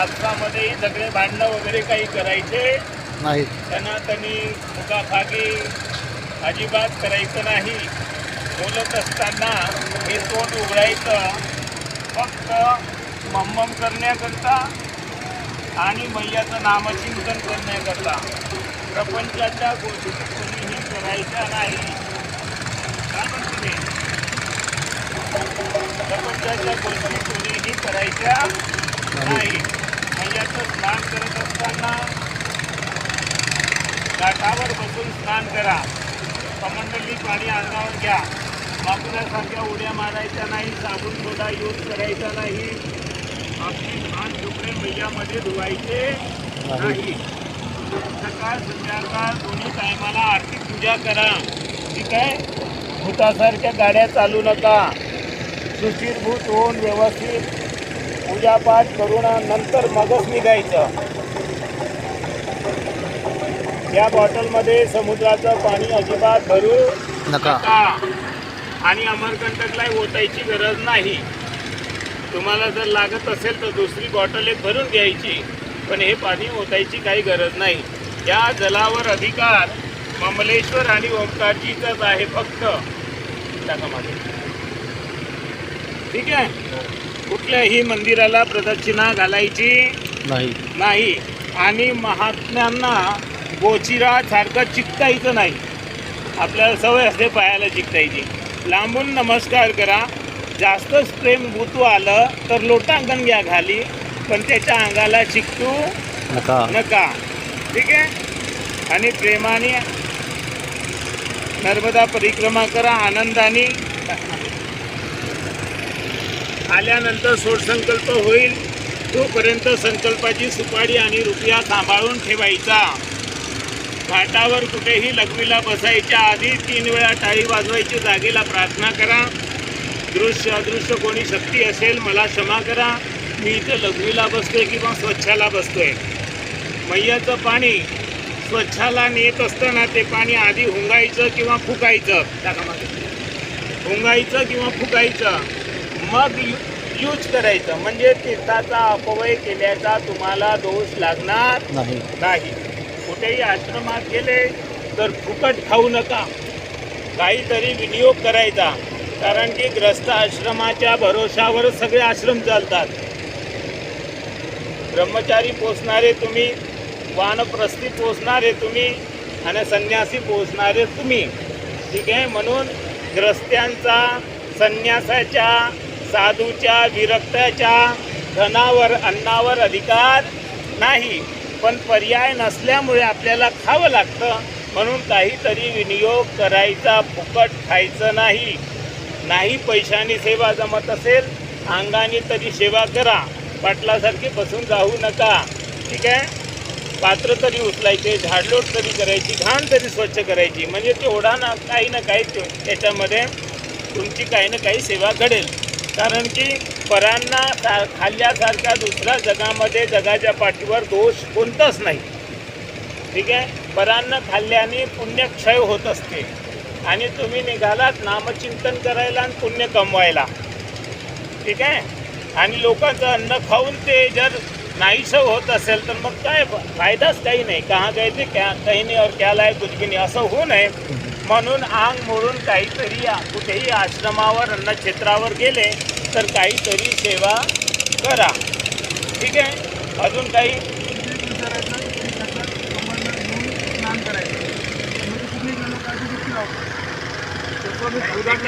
हातामध्येही सगळे भांडणं वगैरे काही करायचे. नाही. सनातनी मुखाखागी अजिबात करायचं नाही. बोलत असताना हे तोंड उघडायचं. फक्त मम्मम करण्याकरता आणि मैयाचं नामचिंतन करण्याकरता. प्रपंचाच्या गोष्टी कोणीही करायच्या नाही. काय म्हणते? प्रपंचाच्या गोष्टी कोणीही करायच्या नाही. मैयाचं स्नान करत असताना घाटावर बसून स्नान करा. कमंडली पाणी अंगावर घ्या. वापरण्यासारख्या उड्या मारायच्या नाही साबून सोडा यूज करायचा नाही. आपली स्नान तुकडे मैयामध्ये धुवायचे नाही. सकाळ संध्याकाळ दोन्ही टायमाला आर्थिक पूजा करा. ठीक आहे? भूतासारख्या गाड्या चालू नका. सुशीरभूत होऊन व्यवस्थित पूजापाठ करून नंतर मगच निघायचं. या बॉटलमध्ये समुद्राचं पाणी अजिबात भरू नका. आणि अमरकंटकला ओतायची गरज नाही. तुम्हाला जर लागत असेल तर दुसरी बॉटल एक भरून घ्यायची. पण हे पाणी ओतायची काही गरज नाही. या जलावर अधिकार ममलेश्वर आणि ओंकारजीचाच आहे फक्त. टाका मागे. ठीक आहे? कुठल्याही मंदिराला प्रदक्षिणा घालायची नाही. नाही. आणि महात्म्यांना गोचिरा सारखं चिकटायचं नाही. आपल्याला सवय असते पायाला चिकटायची. लांबून नमस्कार करा. जास्तच प्रेम गुतू आलं तर लोटांगण घ्या खाली पण त्याच्या अंगाला चिकटू नका. नका. ठीक आहे? आणि प्रेमाने नर्मदा परिक्रमा करा आनंदाने. आल्यानंतर सोडसंकल्प होईल. तोपर्यंत संकल्पाची सुपारी आणि रुपया सांभाळून ठेवायचा. घाटावर कुठेही लघवीला बसायच्या आधी तीन वेळा टाळी वाजवायची जागेला प्रार्थना करा. दृश्य अदृश्य कोणी शक्ती असेल मला क्षमा करा. मी इथे लघवीला बसतोय किंवा स्वच्छाला बसतोय. मैयाचं पाणी स्वच्छाला नेत असताना ते पाणी आधी हुंगायचं किंवा फुकायचं? टाका मागे. हुंगायचं किंवा फुकायचं? मग यू- यूज करायचं. म्हणजे तीर्थाचा अपव्यय केल्याचा तुम्हाला दोष लागणार नाही. नाही. कुठेही आश्रमात गेले तर फुकट खाऊ नका. काहीतरी विनियोग करायचा. कारण की ग्रस्त आश्रमाच्या भरोशावर सगळे आश्रम चालतात. ब्रह्मचारी पोचणारे तुम्ही वानप्रस्थी पोचणारे तुम्ही आणि संन्यासी पोचणारे तुम्ही. ठीक आहे? म्हणून ग्रस्त्यांचा संन्यासाच्या साधूच्या विरक्ताच्या धनावर अन्नावर अधिकार नाही. पण पर्याय नसल्यामुळे आपल्याला खावं लागतं. म्हणून काहीतरी विनियोग करायचा फुकट खायचं नाही. नाही पैशाने सेवा जमत असेल अंगाने तरी सेवा करा. पाटलासारखी बसून राहू नका. ठीक आहे? पात्र तरी उचलायचे झाडलोट तरी करायची घाण तरी स्वच्छ करायची. म्हणजे तेवढा ना काही ना काही त्याच्यामध्ये तुमची काही ना काही सेवा घडेल. कारण की परांना सा खाल्ल्यासारखा दुसऱ्या जगामध्ये जगाच्या पाठीवर दोष कोणताच नाही. ठीक आहे? परांना खाल्ल्याने पुण्यक्षय होत असते. आणि तुम्ही निघालात नामचिंतन करायला आणि पुण्य कमवायला. ठीक आहे? आणि लोकांचं अन्न खाऊन ते जर नाहीसं होत असेल तर मग काय फायदाच काही नाही. कहा गए ते क्या काही नाही और क्या लाय कुछ भी नाही असं होऊ नये. म्हणून आंग मोडून काहीतरी कुठेही आश्रमावर अन्नक्षेत्रावर गेले तर काहीतरी सेवा करा. ठीक आहे? अजून काही?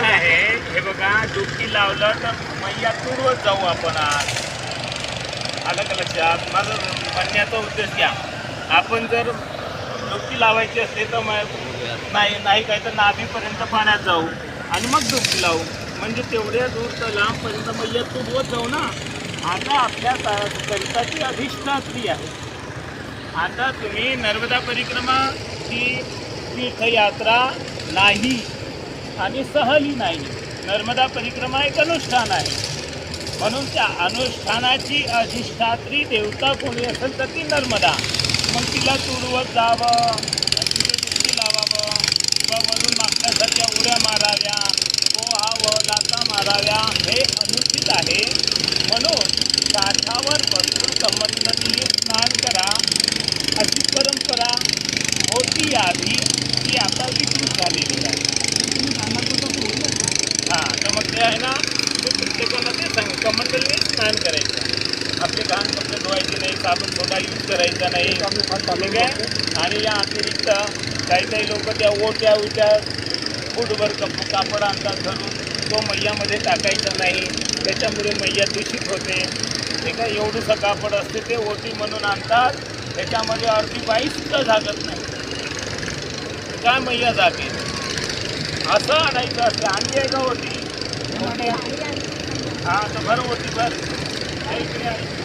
आहे हे बघा डुबकी लावलं तर मैया तुडवत जाऊ आपण आज. आलं का लक्षात? माझं म्हणण्याचा उद्देश घ्या. आपण जर डुबकी लावायची असते तर मग नाही नाही काय तर नाभीपर्यंत पाण्यात जाऊ आणि मग डुबकी लावू. म्हणजे तेवढ्या दूर तर लांबपर्यंत म्हणजे मैया तुडवत जाऊ ना. आता आपल्या करिताची अधिष्ठात्री आहे. आता तुम्ही नर्मदा परिक्रमा ही तीर्थयात्रा नाही आणि सहली नाही. नर्मदा परिक्रमा एक अनुष्ठान आहे. म्हणून त्या अनुष्ठानाची अधिष्ठात्री देवता कोणी असेल तर ती नर्मदा. मग तिला तुडवत जावं. तिथे दुसरी लावावं. किंवा वरून मागण्यासारख्या उड्या माराव्या. हो, पोहावं लाता माराव्या. हे अनुचित आहे. म्हणून काठावर भरपूर संबंधतीने स्नान करा. अशी परंपरा होती आधी ती आता विकृत झालेली आहे. हां तर मग ते आहे ना ते प्रत्येकाला ते सांग स्नान करायचं आपले घाण कपडे धुवायचे नाही साबण सोडा यूज करायचा नाही. ठीक आहे? आणि या अतिरिक्त काही काही लोक त्या ओट्या उट्या फूटभर कप कापड आणतात धरून तो मैयामध्ये टाकायचा नाही. त्याच्यामुळे मैया दूषित होते. ठीक आहे? एवढंसं कापड असते ते ओटी म्हणून आणतात. त्याच्यामध्ये अर्धी बाईसुद्धा झागत नाही. काय मैया जाते असं आणायचं असते. आणली आहे का ओटी. हा तर भर ओटी भर. हा, आहे.